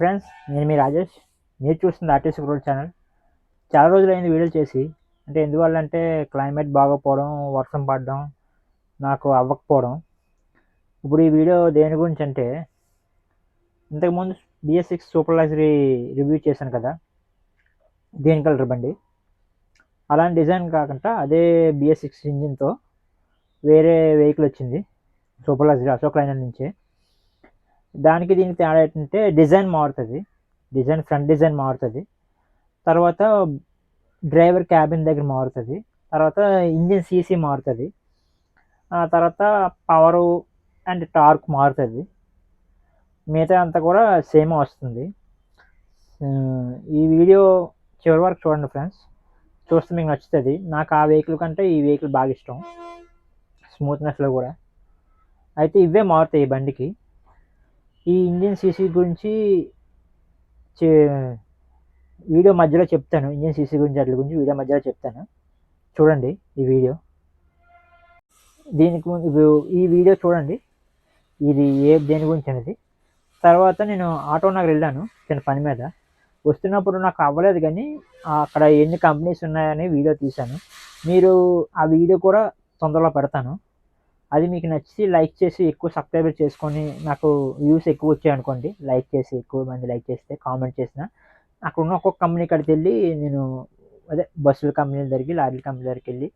Friends నేను మీ రాజేష్. మీరు చూస్తుంది ఆర్టీసీ గ్రోల్ ఛానల్ చాలా రోజులైంది వీడియో చేసి. అంటే ఎందువల్ల అంటే క్లైమేట్ బాగోపోవడం వర్షం పడడం నాకు అవ్వకపోవడం. ఇప్పుడు ఈ వీడియో దేని గురించి అంటే ఇంతకుముందు BS six super luxury review చేశాను కదా. గ్రీన్ కలర్ బండి? అలాంటి డిజైన్ కాకుండా అదే బిఎస్ సిక్స్ ఇంజిన్తో వేరే వెహికల్ వచ్చింది. సూపర్ లగ్జరీ అశోక్ లైనర్ నుంచి. దానికి దీనికి తేడా ఏంటంటే డిజైన్ మారుతుంది. డిజైన్ ఫ్రంట్ డిజైన్ మారుతుంది. తర్వాత డ్రైవర్ క్యాబిన్ దగ్గర మారుతుంది. తర్వాత ఇంజిన్ సీసీ మారుతుంది. ఆ తర్వాత పవరు అండ్ టార్క్ మారుతుంది. మిగతా అంతా కూడా సేమ్ వస్తుంది. ఈ వీడియో చివరి వరకు చూడండి ఫ్రెండ్స్. చూస్తే మీకు నచ్చుతుంది. నాకు ఆ వెహికల్ కంటే ఈ వెహికల్ బాగా ఇష్టం. స్మూత్నెస్లో కూడా. అయితే ఇవే మారుతాయి ఈ బండికి. ఈ ఇంజిన్ సీసీ గురించి చే- వీడియో మధ్యలో చెప్తాను. ఇంజిన్ సీసీ గురించి అట్ల గురించి వీడియో మధ్యలో చెప్తాను. చూడండి ఈ వీడియో. దీనికి ముందు ఈ వీడియో చూడండి. ఇది ఏ దేని గురించి అనేది. తర్వాత నేను ఆటో నగర్ వెళ్ళాను చిన్న పని మీద. వస్తున్నప్పుడు నాకు అవ్వలేదు కానీ అక్కడ ఎన్ని కంపెనీస్ ఉన్నాయని వీడియో తీశాను. మీరు ఆ వీడియో కూడా తొందరలో పెడతాను. అది మీకు నచ్చి లైక్ చేసి ఎక్కువ సబ్స్క్రైబర్ చేసుకొని నాకు వ్యూస్ ఎక్కువ వచ్చాయి అనుకోండి లైక్ చేసి ఎక్కువ మంది లైక్ చేస్తే కామెంట్ చేసిన. అక్కడున్న ఒక్కొక్క కంపెనీ కాడికి వెళ్ళి నేను అదే బస్సుల కంపెనీల దగ్గరికి లారీల కంపెనీ దగ్గరికి వెళ్ళి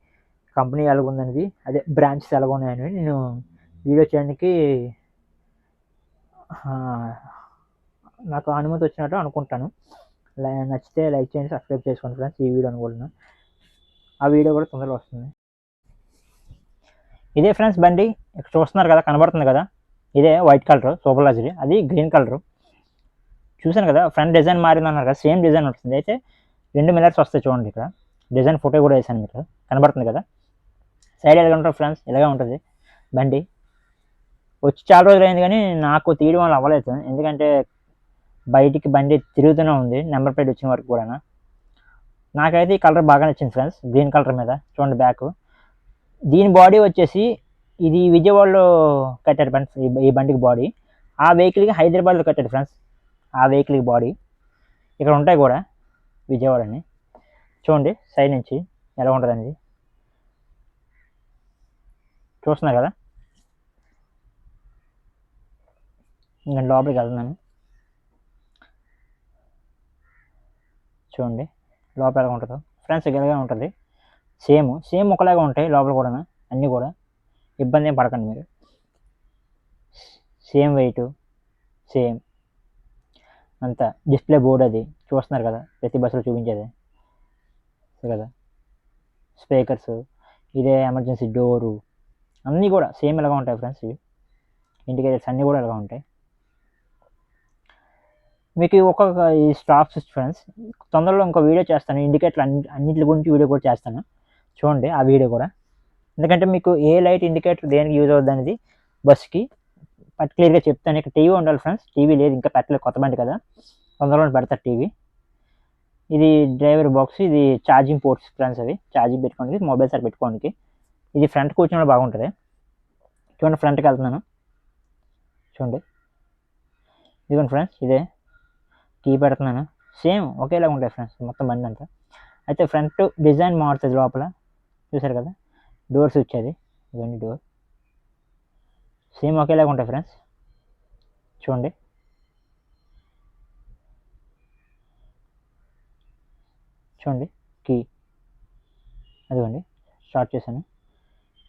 కంపెనీ ఎలాగుందనేది అదే బ్రాంచెస్ ఎలాగున్నాయని నేను వీడియో చేయడానికి నాకు అనుమతి వచ్చినట్టు అనుకుంటాను. లై- నచ్చితే లైక్ చేయండి సబ్స్క్రైబ్ చేసుకోండి ఫ్రెండ్స్ ఈ వీడియో అనుకుంటున్నాను ఆ వీడియో కూడా తొందరలో వస్తుంది. ఇదే ఫ్రెండ్స్ బండి. ఇక్కడ చూస్తున్నారు కదా కనబడుతుంది కదా. ఇదే వైట్ కలర్ సూపర్ లగ్జరీ. అది గ్రీన్ కలర్. చూశాను కదా ఫ్రంట్ డిజైన్ మారింది అన్నారు కదా సేమ్ డిజైన్ వస్తుంది. అయితే రెండు మిల్లర్స్ వస్తాయి చూడండి ఇక్కడ. డిజైన్ ఫోటో కూడా వేసాను మీకు. కనబడుతుంది కదా. సైడ్ ఎలాగ ఉంటారు ఫ్రెండ్స్ ఇలాగే ఉంటుంది బండి. వచ్చి చాలా రోజులు అయింది కానీ నాకు తీయడం వల్ల అవ్వలేదు. ఎందుకంటే బయటికి బండి తిరుగుతూనే ఉంది నెంబర్ ప్లేట్ వచ్చిన వరకు కూడా నాకైతే ఈ కలర్ బాగా నచ్చింది ఫ్రెండ్స్ గ్రీన్ కలర్ మీద. చూడండి బ్యాక్. దీని బాడీ వచ్చేసి ఇది విజయవాడలో కట్టారు ఫ్రెండ్స్ ఈ- బండికి బాడీ ఆ వెహికల్కి హైదరాబాద్లో కట్టారు ఫ్రెండ్స్ ఆ వెహికల్కి బాడీ ఇక్కడ ఉంటాయి కూడా విజయవాడ అని చూడండి సైడ్ నుంచి ఎలా ఉంటుందండి చూస్తున్నారు కదా? ఇంకా లోపలికి వెళ్తున్నాను. చూడండి లోపల ఎలా ఉంటుందో. ఫ్రెండ్స్ ఇలాగే ఉంటుంది. సేమ్ సేమ్ ఒకలాగా ఉంటాయి లోపల కూడా అన్నీ కూడా. ఇబ్బంది ఏం పడకండి మీరు. Same weight same. అంతా డిస్ప్లే బోర్డ్ అది చూస్తున్నారు కదా ప్రతి బస్సులో చూపించేది. కదా? స్పీకర్స్ ఇదే ఎమర్జెన్సీ డోరు అన్నీ కూడా సేమ్ ఎలాగా ఉంటాయి ఫ్రెండ్స్ ఇవి. ఇండికేటర్స్ అన్నీ కూడా ఎలాగా ఉంటాయి. మీకు ఒక్కొక్క ఈ స్టాప్స్ ఫ్రెండ్స్ తొందరలో ఇంకో వీడియో చేస్తాను ఇండికేటర్ అన్ని అన్నిటి గురించి వీడియో కూడా చేస్తాను. చూడండి ఆ వీడియో కూడా. ఎందుకంటే మీకు ఏ లైట్ ఇండికేటర్ దేనికి యూజ్ అవుతుంది అనేది బస్కి పర్టికులర్గా చెప్తాను. ఇక్కడ టీవీ ఉండాలి ఫ్రెండ్స్. టీవీ లేదు ఇంకా పెట్టలేదు కొత్త బండి కదా. తొందరలో పెడతారు టీవీ. ఇది డ్రైవర్ బాక్స్ ఇది ఛార్జింగ్ పోర్ట్స్ ఫ్రెండ్స్ అవి. ఛార్జింగ్ పెట్టుకోనికి మొబైల్ సార్ పెట్టుకోనికి. ఇది ఫ్రంట్ కూర్చోవడం బాగుంటుంది. చూడండి ఫ్రంట్కి వెళ్తున్నాను. చూడండి. ఇదిగోండి ఫ్రెండ్స్ ఇదే. కీ పెడుతున్నాను. సేమ్ ఒకేలాగా ఉంటాయి ఫ్రెండ్స్ మొత్తం బండి అంతా. అయితే ఫ్రంట్ డిజైన్ మారుతుంది లోపల. చూసారు కదా? డోర్స్ వచ్చేది. ఇవన్నీ డోర్. సేమ్ ఒకేలాగా ఉంటాయి ఫ్రెండ్స్. చూడండి. చూడండి. కీ. అదిగోండి. స్టార్ట్ చేశాను.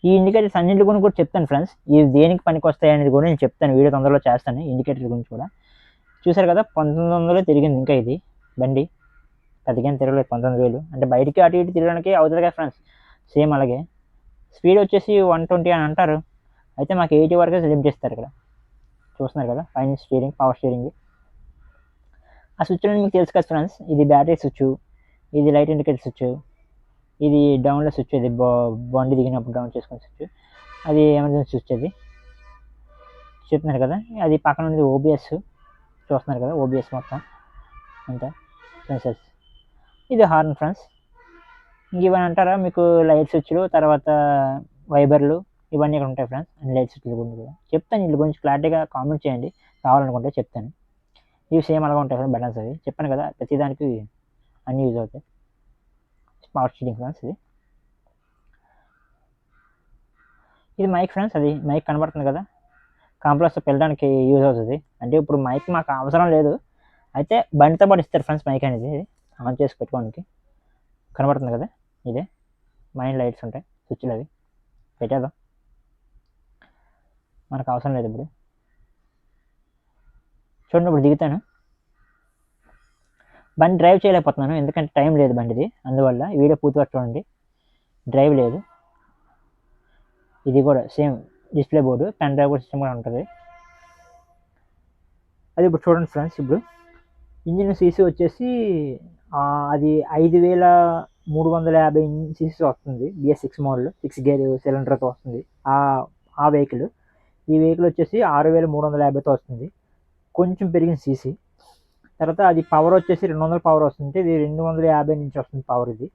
ఈ ఇండికేటర్స్ అన్నింటి గురించి కూడా చెప్తాను ఫ్రెండ్స్. ఇవి దేనికి పనికి వస్తాయి అనేది కూడా నేను చెప్తాను. వీడియో తొందరలో చేస్తాను ఇండికేటర్ గురించి కూడా. చూసారు కదా? పంతొమ్మిది వందలు తిరిగింది ఇంకా ఇది. బండి. పదిహేను తిరగలేదు. పంతొమ్మిది వేలు. అంటే బయటికి అటు ఇటు తిరగడానికి అవుతుంది కదా ఫ్రెండ్స్. సేమ్ అలాగే. స్పీడ్ వచ్చేసి వన్ ట్వంటీ అని అంటారు. అయితే మాకు ఎయిటీ వరకే లిమిట్ చేస్తారు ఇక్కడ. చూస్తున్నారు కదా? పైన స్టీరింగ్ పవర్ స్టీరింగ్. ఆ స్విచ్ మీకు తెలుసు కదా ఫ్రెండ్స్? ఇది బ్యాటరీ స్విచ్ ఇది లైట్ ఇండికేటర్ స్విచ్ ఇది డౌన్లో స్విచ్ ఇది బా- బండి దిగినప్పుడు డౌన్ చేసుకునే స్విచ్ అది ఎమర్జెన్సీ స్విచ్ అది. చెప్తున్నారు కదా? అది పక్కన ఉన్నది ఓబిఎస్ చూస్తున్నారు కదా? ఓబిఎస్ మొత్తం అంతా. సెన్సర్స్ ఇది హార్న్ ఫ్రెండ్స్. ఇవన్నీ అంటారా? మీకు లైట్ స్విచ్లు తర్వాత వైబర్లు ఇవన్నీ ఇక్కడ ఉంటాయి ఫ్రెండ్స్? అండ్ లైట్ స్విచ్ల గురించి కూడా చెప్తాను వీళ్ళ గురించి క్లారిటీగా కామెంట్ చేయండి. కావాలనుకుంటే చెప్తాను. ఇవి సేమ్ అలాగా ఉంటాయి ఫ్రెండ్స్ బటన్స్ అవి. చెప్పాను కదా ప్రతిదానికి అన్ని యూజ్ అవుతాయి. స్మార్ట్ షీటింగ్ ఫ్రెండ్స్ ఇది. ఇది మైక్ ఫ్రెండ్స్ అది మైక్ కనబడుతుంది కదా. కాంప్లెక్స్ వెళ్ళడానికి యూజ్ అవుతుంది. అంటే ఇప్పుడు మైక్ మాకు అవసరం లేదు. అయితే బండితో పాటు ఇస్తారు ఫ్రెండ్స్ మైక్ అనేది. ఆన్ చేసి పెట్టుకోవడానికి. కనబడుతుంది కదా. ఇదే. మైండ్ లైట్స్ ఉంటాయి. స్విచ్లు అవి. పెట్టేద్దాం. మనకు అవసరం లేదు ఇప్పుడు. చూడండి ఇప్పుడు దిగుతాను. బండి డ్రైవ్ చేయలేకపోతున్నాను. ఎందుకంటే టైం లేదు బండిది. అందువల్ల వీడియో పూర్తిగా చూడండి. డ్రైవ్ లేదు. ఇది కూడా same display board pen drive కూడా సిస్టమ్ కూడా ఉంటుంది. అది ఇప్పుడు చూడండి ఫ్రెండ్స్ ఇప్పుడు. ఇంజిన్ సీసీ వచ్చేసి అది ఐదు వేల మూడు వందల యాభై సీసీ వస్తుంది BS six model six gear సిలిండర్తో వస్తుంది. ఆ ఆ వెహికల్ ఈ వెహికల్ వచ్చేసి ఆరు వేల మూడు వందల యాభైతో వస్తుంది. కొంచెం పెరిగిన సీసీ తర్వాత అది పవర్ వచ్చేసి రెండు వందల పవర్ వస్తుంది. ఇది రెండు వందల యాభై నుంచి వస్తుంది పవర్ ఇది.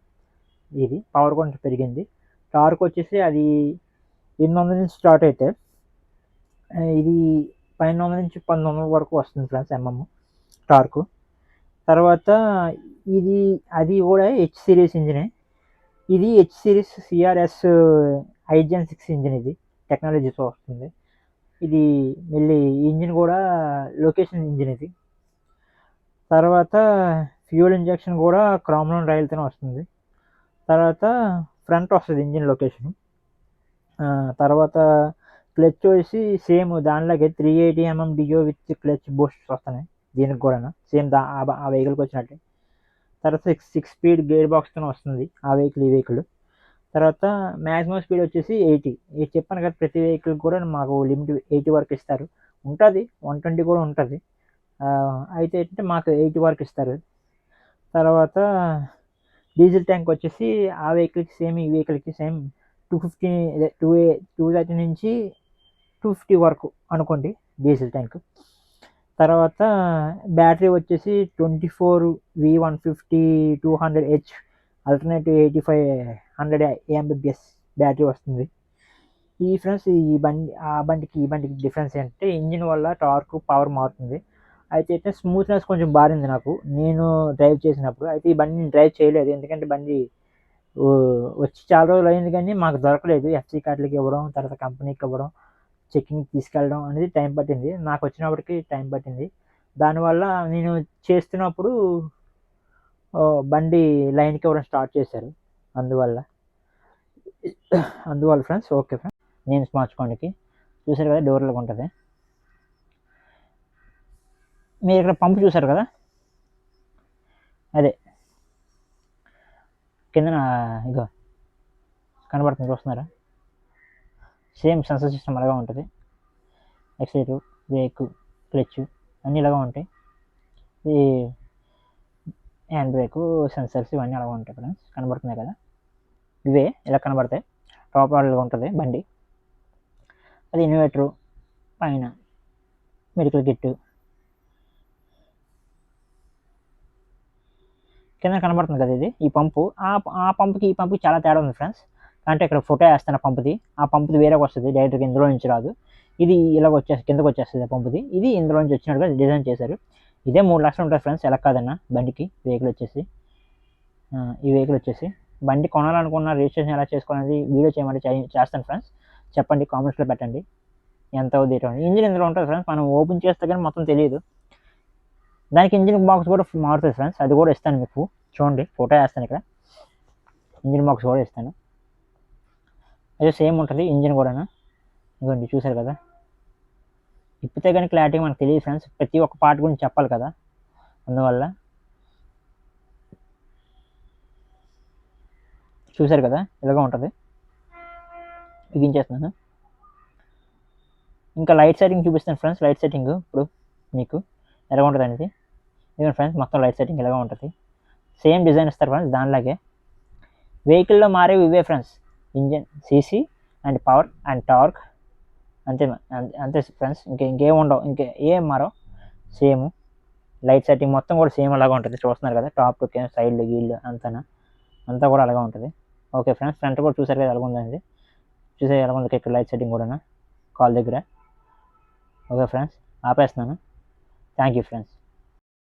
ఇది పవర్ కొంచెం పెరిగింది. టార్క్ వచ్చేసి అది ఎనిమిది వందల నుంచి స్టార్ట్ అయితే ఇది పన్నెండు వందల నుంచి పంతొమ్మిది వందల వరకు వస్తుంది ఫ్రెండ్స్ ఎంఎం టార్క్ తర్వాత ఇది అది కూడా హెచ్ సిరీస్ ఇంజినే ఇది H series CRS ఐజెన్ six engine ఇది. టెక్నాలజీతో వస్తుంది. ఇది మళ్ళీ ఇంజిన్ కూడా లొకేషన్ ఇంజిన్ ఇది. తర్వాత ఫ్యూల్ ఇంజెక్షన్ కూడా క్రామ్లోన్ రైల్తోనే వస్తుంది. తర్వాత ఫ్రంట్ వస్తుంది ఇంజిన్ లొకేషన్ తర్వాత క్లచ్ వచ్చి same దానిలాగే three eighty MM Dio with clutch boosts వస్తున్నాయి. దీనికి కూడా సేమ్ దా ఆ వెహికల్కి వచ్చినట్టే. తర్వాత సిక్స్ సిక్స్ స్పీడ్ గేర్ బాక్స్తో వస్తుంది ఆ వెహికల్ ఈ వెహికల్ తర్వాత మ్యాక్సిమం స్పీడ్ వచ్చేసి ఎయిటీ ఇది చెప్పాను కదా ప్రతి వెహికల్ కూడా మాకు లిమిట్ ఎయిటీ వరకు ఇస్తారు. ఉంటుంది వన్ ట్వంటీ కూడా ఉంటుంది. అయితే ఏంటంటే మాకు ఎయిటీ వరకు ఇస్తారు. తర్వాత డీజిల్ ట్యాంక్ వచ్చేసి ఆ వెహికల్కి సేమ్ ఈ వెహికల్కి same two fifty two two thirty నుంచి టూ ఫిఫ్టీ వరకు అనుకోండి డీజిల్ ట్యాంక్. తర్వాత బ్యాటరీ వచ్చేసి twenty four V one fifty two hundred H alternative eighty five hundred MBBS battery వస్తుంది. ఈ ఫ్రెండ్స్ ఈ బండి ఆ బండికి ఈ బండికి డిఫరెన్స్ ఏంటంటే ఇంజిన్ వల్ల టార్క్ పవర్ మారుతుంది. అయితే అయితే స్మూత్నెస్ కొంచెం బారింది నాకు. నేను డ్రైవ్ చేసినప్పుడు అయితే ఈ బండి నేను డ్రైవ్ చేయలేదు. ఎందుకంటే బండి వచ్చి చాలా రోజులు అయింది కానీ మాకు దొరకలేదు. ఎఫ్సీ కార్డులకి ఇవ్వడం తర్వాత కంపెనీకి ఇవ్వడం చెక్కింగ్ తీసుకెళ్ళడం అనేది టైం పట్టింది. నాకు వచ్చినప్పటికి టైం పట్టింది. దానివల్ల నేను చేస్తున్నప్పుడు బండి లైన్కి ఇవ్వడం స్టార్ట్ చేశారు. అందువల్ల అందువల్ల ఫ్రెండ్స్ ఓకే ఫ్రెండ్స్ నేను మార్చుకోండికి చూసారు కదా డోర్లకు ఉంటుంది. మీరు ఇక్కడ పంపు చూసారు కదా? అదే. కిందన ఇగో కనబడుతుంది చూస్తున్నారా? సేమ్ సెన్సర్ సిస్టమ్ అలాగా ఉంటుంది. ఎక్సైటర్ బ్రేక్ క్లచ్ అన్నీ ఇలాగా ఉంటాయి. ఈ హ్యాండ్ బ్రేక్ సెన్సర్స్ ఇవన్నీ అలాగా ఉంటాయి ఫ్రెండ్స్ కనబడుతున్నాయి కదా? ఇవే ఇలా కనబడతాయి. టాప్ మోడల్గా ఉంటుంది బండి. అది ఇన్వర్టరు పైన మెడికల్ కిట్ కింద కనబడుతుంది కదా ఇది? ఈ పంపు ఆ ఆ పంపుకి ఈ పంపుకి చాలా తేడా ఉంది ఫ్రెండ్స్ అంటే ఇక్కడ ఫోటో వేస్తాను పంపుది. ఆ పంపుది వేరే వస్తుంది డైరెక్ట్గా ఇందులో నుంచి రాదు. ఇది ఇలాగ వచ్చేసి కిందకు వచ్చేస్తుంది పంపుది. ఇది ఇందులో నుంచి వచ్చినట్టుగా డిజైన్ చేశారు. ఇదే మూడు లక్షలు ఉంటుంది ఫ్రెండ్స్ ఎలా కాదన్న? బండికి వెహికల్ వచ్చేసి. ఈ వెహికల్ వచ్చేసి. బండి కొనాలనుకున్న రిజిస్ట్రేషన్ ఎలా చేసుకోవాలనేది వీడియో చేయమంటే చేస్తాను ఫ్రెండ్స్ చెప్పండి కామెంట్స్లో పెట్టండి. ఎంత అవుతుంది ఇటువంటి ఇంజిన్ ఇందులో ఉంటుంది ఫ్రెండ్స్ మనం ఓపెన్ చేస్తే కానీ మొత్తం తెలియదు. దానికి ఇంజిన్ బాక్స్ కూడా మారుతుంది ఫ్రెండ్స్ అది కూడా ఇస్తాను మీకు. చూడండి ఫోటో వేస్తాను ఇక్కడ. ఇంజిన్ బాక్స్ కూడా ఇస్తాను. అదే సేమ్ ఉంటుంది ఇంజిన్ కూడాను? ఇదిగోండి చూసారు కదా? ఇప్పితే కానీ క్లారిటీ మనకు తెలియదు ఫ్రెండ్స్ ప్రతి ఒక్క పార్ట్ గురించి చెప్పాలి కదా? అందువల్ల చూసారు కదా? ఇలాగ ఉంటుంది. బిగించేస్తున్నాను. ఇంకా లైట్ సెట్టింగ్ చూపిస్తాను ఫ్రెండ్స్ లైట్ సెట్టింగ్ ఇప్పుడు మీకు ఎలా ఉంటుంది అనేది. ఇదిగోండి ఫ్రెండ్స్ మొత్తం లైట్ సెట్టింగ్ ఇలాగ ఉంటుంది. సేమ్ డిజైన్ ఇస్తారు ఫ్రెండ్స్ దానిలాగే. వెహికల్లో మారేవి ఇవే friends. Engine CC and power and torque అంతే అంతే- అంతే ఫ్రెండ్స్ ఇంకే ఇంకేం ఉండవు. ఇంకే ఏం మారో సేమ్ లైట్ సెట్టింగ్ మొత్తం కూడా సేమ్ అలాగా ఉంటుంది. చూస్తున్నారు కదా టాప్ టు సైడ్లు గీళ్ళు అంతనా? అంతా కూడా అలాగే ఉంటుంది. ఓకే ఫ్రెండ్స్ ఫ్రంట్ కూడా చూసారు కదా ఎలా ఉందండి? చూసే ఎలా ఉంది ఇక్కడ లైట్ సెట్టింగ్ కూడా కాల్ దగ్గర. Okay friends ఆపేస్తున్నాను. Thank you friends